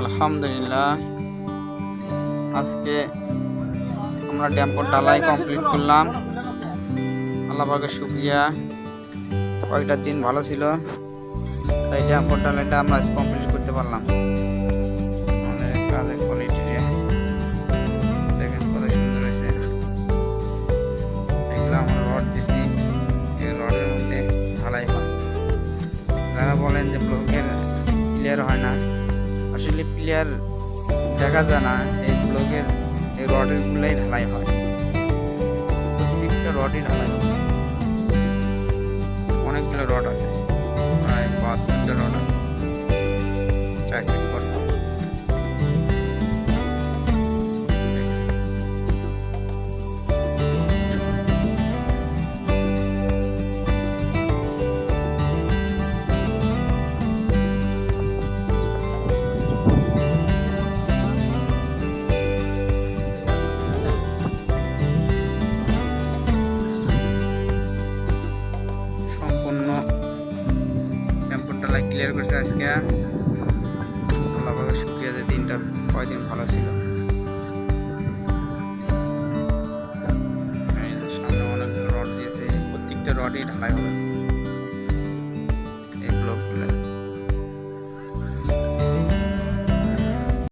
আলহামদুলিল্লাহ। আজকে আমরা ড্যাম্পর ডালাই কমপ্লিট করলাম। আল্লাহ পাকের শুক্রিয়া। কয়েকটা দিন ভালো ছিল, তাই ড্যাম্পর ডালাইটা আমরা আজ কমপ্লিট করতে পারলাম। সুন্দর হয়েছে। রড এই রডের যারা বলেন যে ব্লকের প্লেয়ার হয় না। আসলে প্লেয়ার দেখা যায় না, এই ব্লকের এই রডের গুলাই ঢালাই হয়। প্রত্যেকটা রডই ঢালাই হয়। লাইক ক্লিয়ার করছে আজকে। আল্লাহ পাকের শুক্রিয়া যে দিনটা কয়দিন ভালো ছিল। এই সামনে অনেক রড দিয়েছে, প্রত্যেকটা রডই ঢালাই হবে।